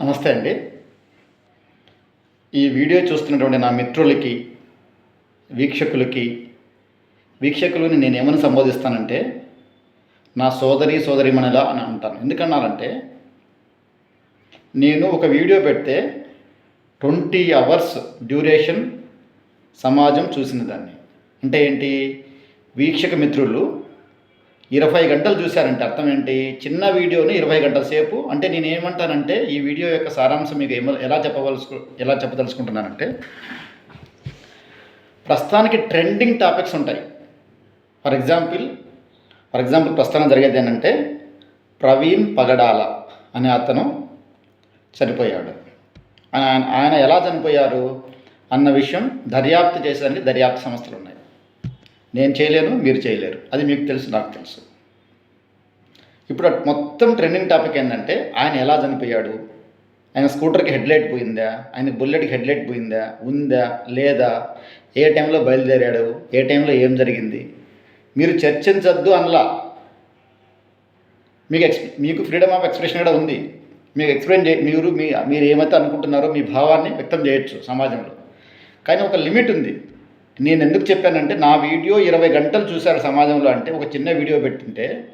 నమస్తే అండి. ఈ వీడియో చూస్తున్నటువంటి నా మిత్రులకి వీక్షకులకి వీక్షకులని నేను ఏమని సంబోధిస్తానంటే నా సోదరి సోదరిమణిలా అని అంటాను. ఎందుకన్నానంటే నేను ఒక వీడియో పెడితే ట్వంటీ అవర్స్ డ్యూరేషన్ సమాజం చూసిన దాన్ని అంటే ఏంటి? వీక్షక మిత్రులు ఇరవై గంటలు చూశారంటే అర్థం ఏంటి? చిన్న వీడియోని ఇరవై గంటల సేపు. అంటే నేను ఏమంటానంటే ఈ వీడియో యొక్క సారాంశం మీకు ఏమో ఎలా చెప్పవలసు ఎలా చెప్పదలుచుకుంటున్నానంటే ప్రస్తుతానికి ట్రెండింగ్ టాపిక్స్ ఉంటాయి. ఫర్ ఎగ్జాంపుల్ ఫర్ ఎగ్జాంపుల్ ప్రస్తుతం జరిగేది ఏంటంటే ప్రవీణ్ పగడాల అనే అతను చనిపోయాడు. ఆయన ఆయన ఎలా చనిపోయారు అన్న విషయం దర్యాప్తు చేసేదానికి దర్యాప్తు సంస్థలు ఉన్నాయి. నేను చేయలేను మీరు చేయలేరు. అది మీకు తెలుసు నాకు తెలుసు. ఇప్పుడు మొత్తం ట్రెండింగ్ టాపిక్ ఏంటంటే ఆయన ఎలా చనిపోయాడు? ఆయన స్కూటర్కి హెడ్లైట్ పోయిందా? ఆయన బుల్లెట్కి హెడ్లైట్ పోయిందా? ఉందా? లేదా? ఏ టైంలో బయలుదేరాడు? ఏ టైంలో ఏం జరిగింది? మీరు చర్చించద్దు అనలా. మీకు ఎక్స్ మీకు ఫ్రీడమ్ ఆఫ్ ఎక్స్ప్రెషన్ కూడా ఉంది. మీకు ఎక్స్ప్లెయిన్ చే మీరు మీ మీరు ఏమైతే అనుకుంటున్నారో మీ భావాన్ని వ్యక్తం చేయొచ్చు సమాజంలో. కానీ ఒక లిమిట్ ఉంది. నేను ఎందుకు చెప్పానంటే నా వీడియో ఇరవై గంటలు చూశారు సమాజంలో అంటే ఒక చిన్న వీడియో పెట్టింటే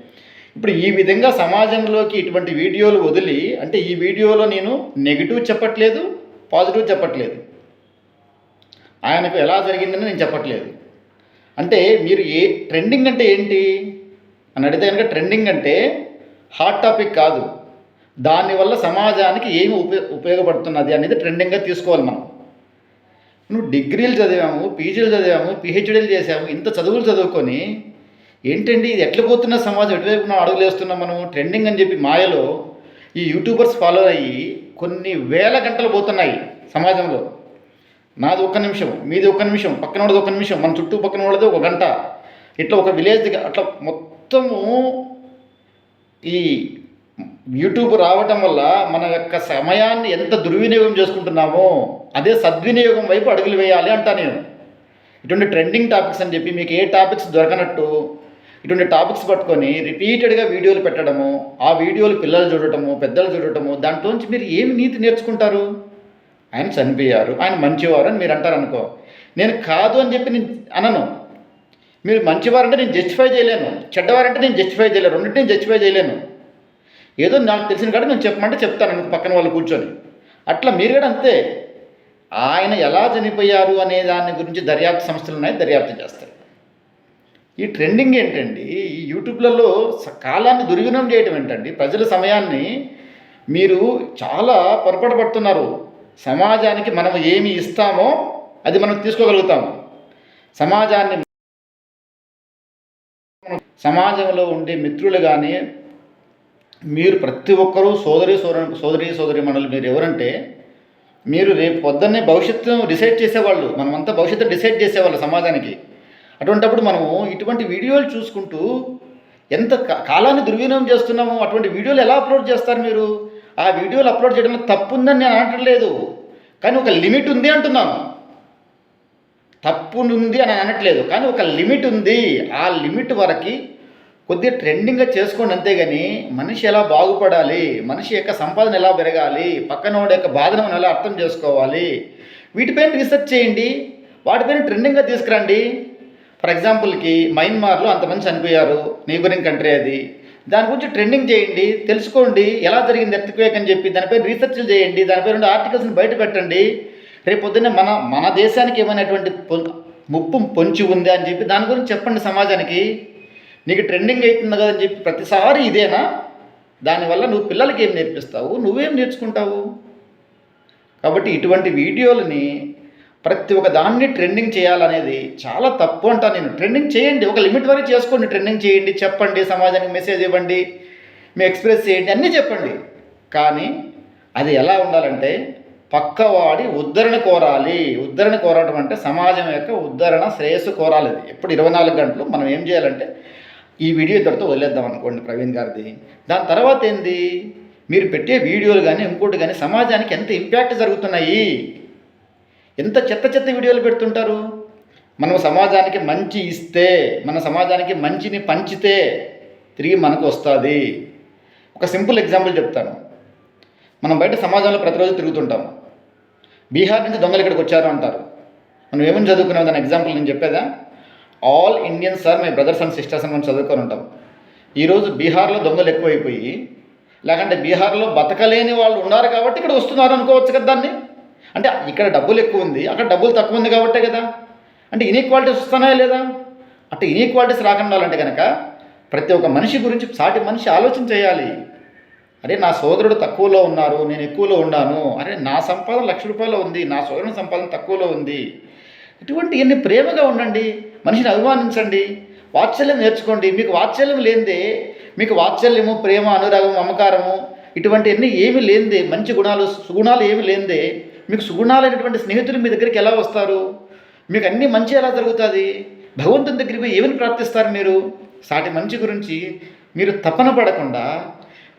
ఇప్పుడు ఈ విధంగా సమాజంలోకి ఇటువంటి వీడియోలు వదిలి అంటే ఈ వీడియోలో నేను నెగిటివ్ చెప్పట్లేదు పాజిటివ్ చెప్పట్లేదు. ఆయనకు ఎలా జరిగిందని నేను చెప్పట్లేదు. అంటే మీరు ఏ ట్రెండింగ్ అంటే ఏంటి? అని అడిగితే కనుక ట్రెండింగ్ అంటే హాట్ టాపిక్ కాదు. దానివల్ల సమాజానికి ఏమి ఉపయో ఉపయోగపడుతున్నది అనేది ట్రెండింగ్గా తీసుకోవాలి మనం. నువ్వు డిగ్రీలు చదివాము పీజీలు చదివాము పిహెచ్డీలు చేసాము ఇంత చదువులు చదువుకొని ఏంటండి? ఇది ఎట్లా పోతున్న సమాజం? ఎటువైపు మనం అడుగులు వేస్తున్నాం మనం ట్రెండింగ్ అని చెప్పి మాయలో ఈ యూట్యూబర్స్ ఫాలో అయ్యి కొన్ని వేల గంటలు పోతున్నాయి సమాజంలో. నాది ఒక్క నిమిషం మీది ఒక్క నిమిషం పక్కన వాళ్ళది ఒక నిమిషం మన చుట్టూ పక్కన వాళ్ళది ఒక గంట. ఇట్లా ఒక విలేజ్ దగ్గర అట్లా మొత్తము ఈ యూట్యూబ్ రావటం వల్ల మన యొక్క సమయాన్ని ఎంత దుర్వినియోగం చేసుకుంటున్నామో అదే సద్వినియోగం వైపు అడుగులు వేయాలి అంటా నేను. ఇటువంటి ట్రెండింగ్ టాపిక్స్ అని చెప్పి మీకు ఏ టాపిక్స్ దొరకనట్టు ఇటువంటి టాపిక్స్ పట్టుకొని రిపీటెడ్గా వీడియోలు పెట్టడము ఆ వీడియోలు పిల్లలు చూడటము పెద్దలు చూడటము దాంట్లోంచి మీరు ఏమి నీతి నేర్చుకుంటారు? ఆయన చనిపోయారు ఆయన మంచివారు అని మీరు అంటారు అనుకో నేను కాదు అని చెప్పి నేను అనను. మీరు మంచివారంటే నేను జస్టిఫై చేయలేను చెడ్డవారంటే నేను జస్టిఫై చేయలేను రెండింటిని నేను జస్టిఫై చేయలేను. ఏదో నాకు తెలిసిన కాడ నేను చెప్పమంటే చెప్తాను పక్కన వాళ్ళు కూర్చొని. అట్లా మీరు కూడా అంతే. ఆయన ఎలా చనిపోయారు అనే దాని గురించి దర్యాప్తు సంస్థలు ఉన్నాయి దర్యాప్తు చేస్తారు. ఈ ట్రెండింగ్ ఏంటండి? ఈ యూట్యూబ్లలో స- కాలాన్ని దుర్వినియోగం చేయటం ఏంటండి? ప్రజల సమయాన్ని మీరు చాలా పొరపాటు పడుతున్నారు సమాజానికి మనం ఏమి ఇస్తామో అది మనం తీసుకోగలుగుతాము సమాజాన్ని సమాజంలో ఉండే మిత్రులు కానీ మీరు ప్రతి ఒక్కరూ సోదరి సోదరి సోదరి సోదరి మనలు మీరు ఎవరంటే మీరు రేపు పొద్దున్నే భవిష్యత్తును డిసైడ్ చేసేవాళ్ళు. మనమంతా భవిష్యత్తు డిసైడ్ చేసేవాళ్ళు సమాజానికి. అటువంటప్పుడు మనము ఇటువంటి వీడియోలు చూసుకుంటూ ఎంత కాలాన్ని దుర్వినియోగం చేస్తున్నాము అటువంటి వీడియోలు ఎలా అప్లోడ్ చేస్తారు మీరు? ఆ వీడియోలు అప్లోడ్ చేయడంలో తప్పు ఉందని నేను అనట్లేదు కానీ ఒక లిమిట్ ఉంది అంటున్నాను. తప్పు ఉంది అని అనట్లేదు. కానీ ఒక లిమిట్ ఉంది. ఆ లిమిట్ వరకు కొద్దిగా ట్రెండింగ్గా చేసుకోండి అంతేగాని మనిషి ఎలా బాగుపడాలి? మనిషి యొక్క సంపాదన ఎలా పెరగాలి? పక్కన వాడి యొక్క బాధను మనం ఎలా అర్థం చేసుకోవాలి? వీటిపైన రీసెర్చ్ చేయండి. వాటిపైన ట్రెండింగ్గా తీసుకురండి. ఫర్ ఎగ్జాంపుల్కి మయన్మార్లో అంతమంది చనిపోయారు. నైబరింగ్ కంట్రీ అది. దాని గురించి ట్రెండింగ్ చేయండి తెలుసుకోండి ఎలా జరిగింది ఎర్త్క్వేక్ అని చెప్పి దానిపై రీసెర్చ్లు చేయండి దానిపై రెండు ఆర్టికల్స్ని బయట పెట్టండి. రేపు పొద్దున్నే మన మన దేశానికి ఏమైనటువంటి పొ- ముప్పు పొంచి ఉంది అని చెప్పి దాని గురించి చెప్పండి సమాజానికి. నీకు ట్రెండింగ్ అవుతుంది కదా అని చెప్పి ప్రతిసారి ఇదేనా? దానివల్ల నువ్వు పిల్లలకి ఏం నేర్పిస్తావు? నువ్వేం నేర్చుకుంటావు? కాబట్టి ఇటువంటి వీడియోలని ప్రతి ఒక్క దాన్ని ట్రెండింగ్ చేయాలనేది చాలా తప్పు అంటాను నేను. ట్రెండింగ్ చేయండి. ఒక లిమిట్ వరకు చేసుకోండి. ట్రెండింగ్ చేయండి. చెప్పండి. సమాజానికి మెసేజ్ ఇవ్వండి. మీ ఎక్స్ప్రెస్ చేయండి. అన్నీ చెప్పండి. కానీ అది ఎలా ఉండాలంటే పక్కవాడి ఉద్ధరణ కోరాలి. ఉద్ధరణ కోరడం అంటే సమాజం యొక్క ఉద్ధరణ శ్రేయస్సు కోరాలి ఎప్పుడు ఇరవై నాలుగు గంటలు మనం ఏం చేయాలంటే ఈ వీడియో ఇద్దరితో వదిలేద్దాం అనుకోండి ప్రవీణ్ గారిది. దాని తర్వాత ఏంది? మీరు పెట్టే వీడియోలు కానీ ఇంకోటి కానీ సమాజానికి ఎంత ఇంపాక్ట్ జరుగుతున్నాయి? ఎంత చెత్త చెత్త వీడియోలు పెడుతుంటారు? మనం సమాజానికి మంచి ఇస్తే మన సమాజానికి మంచిని పంచితే తిరిగి మనకు వస్తుంది. ఒక సింపుల్ ఎగ్జాంపుల్ చెప్తాను. మనం బయట సమాజంలో ప్రతిరోజు తిరుగుతుంటాం. బీహార్ నుంచి దొంగలు ఇక్కడికి వచ్చారు అంటారు. మనం ఏమని చదువుకున్నాం దాని ఎగ్జాంపుల్ నేను చెప్పేదా? All Indians sir my brothers and sisters అని మనం చదువుకొని ఉంటాం. ఈరోజు బీహార్లో దొంగలు ఎక్కువైపోయి లేకంటే బీహార్లో బతకలేని వాళ్ళు ఉన్నారు కాబట్టి ఇక్కడ వస్తున్నారు అనుకోవచ్చు కదా దాన్ని. అంటే ఇక్కడ డబ్బులు ఎక్కువ ఉంది అక్కడ డబ్బులు తక్కువ ఉంది కాబట్టే కదా. అంటే ఇన్ఈక్వాలిటీస్ వస్తున్నాయా లేదా? అంటే ఇన్ఈక్వాలిటీస్ రాకుండా అంటే కనుక ప్రతి ఒక్క మనిషి గురించి సాటి మనిషి ఆలోచన చేయాలి. అరే నా సోదరుడు తక్కువలో ఉన్నారు నేను ఎక్కువలో ఉన్నాను. అరే నా సంపాదన లక్ష రూపాయలు ఉంది నా సోదరుని సంపాదన తక్కువలో ఉంది. ఇటువంటి ఎన్ని ప్రేమగా ఉండండి మనిషిని అభిమానించండి వాత్సల్యం నేర్చుకోండి. మీకు వాత్సల్యం లేనిదే మీకు వాత్సల్యము ప్రేమ అనురాగం మమకారము ఇటువంటి అన్నీ ఏమి లేనిదే మంచి గుణాలు సుగుణాలు ఏమి లేనిదే మీకు సుగుణాలైనటువంటి స్నేహితులు మీ దగ్గరికి ఎలా వస్తారు? మీకు అన్ని మంచి ఎలా జరుగుతుంది? భగవంతుని దగ్గరికి పోయి ఏమని ప్రార్థిస్తారు మీరు? సాటి మనిషి గురించి మీరు తపన పడకుండా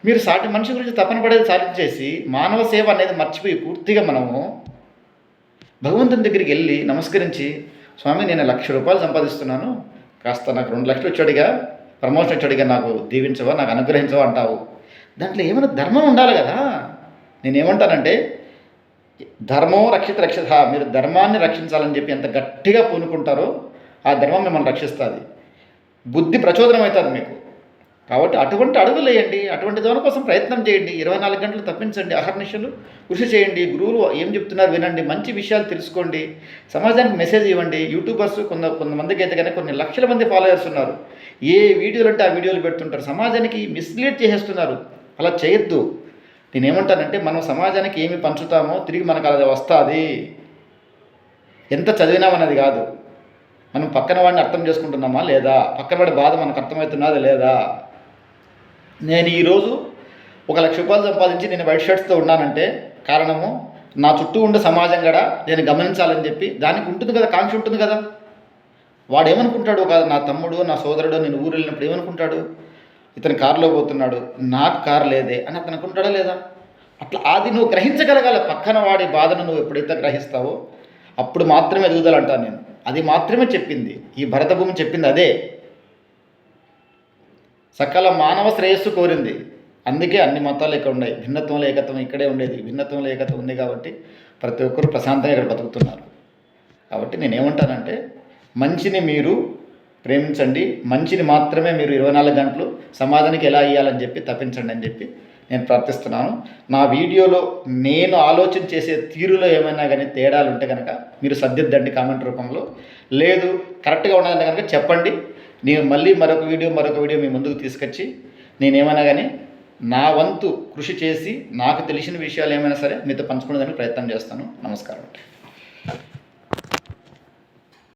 మీరు సాటి మనిషి గురించి తపన పడేది సాధించేసి మానవ సేవ అనేది మర్చిపోయి పూర్తిగా మనము భగవంతుని దగ్గరికి వెళ్ళి నమస్కరించి స్వామి నేను లక్ష రూపాయలు సంపాదిస్తున్నాను. కాస్త నాకు రెండు లక్షలు వచ్చాడుగా. ప్రమోషన్ వచ్చాడుగా. నాకు దీవించవా? నాకు అనుగ్రహించవా? అంటావు. దాంట్లో ఏమైనా ధర్మం ఉండాలి కదా. నేనేమంటానంటే ధర్మం రక్షిత రక్షిత. మీరు ధర్మాన్ని రక్షించాలని చెప్పి ఎంత గట్టిగా పూనుకుంటారో ఆ ధర్మం మిమ్మల్ని రక్షిస్తుంది. బుద్ధి ప్రచోదనం అవుతుంది మీకు. కాబట్టి అటువంటి అడుగులు వేయండి అటువంటి దాని కోసం ప్రయత్నం చేయండి. ఇరవై నాలుగు గంటలు తప్పించండి అహర్నిశలు కృషి చేయండి. గురువులు ఏం చెప్తున్నారు వినండి మంచి విషయాలు తెలుసుకోండి. సమాజానికి మెసేజ్ ఇవ్వండి. యూట్యూబర్స్ కొంత కొంతమందికి అయితే కనుక కొన్ని లక్షల మంది ఫాలోయర్స్ ఉన్నారు. ఏ వీడియోలు అంటే ఆ వీడియోలు పెడుతుంటారు. సమాజానికి మిస్లీడ్ చేసేస్తున్నారు. అలా చేయొద్దు. నేనేమంటానంటే మనం సమాజానికి ఏమి పంచుతామో తిరిగి మనకు అది వస్తుంది. ఎంత చదివినామన్నది కాదు. మనం పక్కన వాడిని అర్థం చేసుకుంటున్నామా లేదా? పక్కన వాడి బాధ మనకు అర్థమవుతున్నదా లేదా? నేను ఈరోజు ఒక లక్ష రూపాయలు సంపాదించి నేను వైట్ షర్ట్స్తో ఉన్నానంటే కారణము నా చుట్టూ ఉండే సమాజం కూడా నేను గమనించాలని చెప్పి దానికి ఉంటుంది కదా కాంక్ష ఉంటుంది కదా. వాడు ఏమనుకుంటాడు కాదు నా తమ్ముడు నా సోదరుడు నేను ఊరు వెళ్ళినప్పుడు ఏమనుకుంటాడు? ఇతను కారులో పోతున్నాడు నాకు కారు లేదే అని అతను అనుకుంటాడా లేదా? అట్లా అది నువ్వు గ్రహించగలగాలి పక్కన వాడి బాధను నువ్వు ఎప్పుడైతే గ్రహిస్తావో అప్పుడు మాత్రమే ఎదుగుదల అంటాను నేను. అది మాత్రమే చెప్పింది. ఈ భరతభూమి చెప్పింది అదే. సకల మానవ శ్రేయస్సు కోరింది. అందుకే అన్ని మతాలు ఇక్కడ ఉన్నాయి. భిన్నత్వంలో ఏకత్వం ఇక్కడే ఉండేది. భిన్నత్వంలో ఏకత్వం ఉంది కాబట్టి ప్రతి ఒక్కరు ప్రశాంతంగా ఇక్కడ బతుకుతున్నారు. కాబట్టి నేనేమంటానంటే మంచిని మీరు ప్రేమించండి. మంచిని మాత్రమే మీరు ఇరవై నాలుగు గంటలు సమాజానికి ఎలా ఇవ్వాలని చెప్పి తప్పించండి అని చెప్పి నేను ప్రార్థిస్తున్నాను. నా వీడియోలో నేను ఆలోచన చేసే తీరులో ఏమైనా కానీ తేడాలు ఉంటే కనుక మీరు సర్దిద్దండి కామెంట్ రూపంలో. లేదు కరెక్ట్గా ఉన్నదంటే కనుక చెప్పండి. నేను మళ్ళీ మరొక వీడియో మరొక వీడియో మీ ముందుకు తీసుకొచ్చి నేనేమైనా కానీ నా వంతు కృషి చేసి నాకు తెలిసిన విషయాలు ఏమైనా సరే మీతో పంచుకునేదానికి ప్రయత్నం చేస్తాను. నమస్కారం.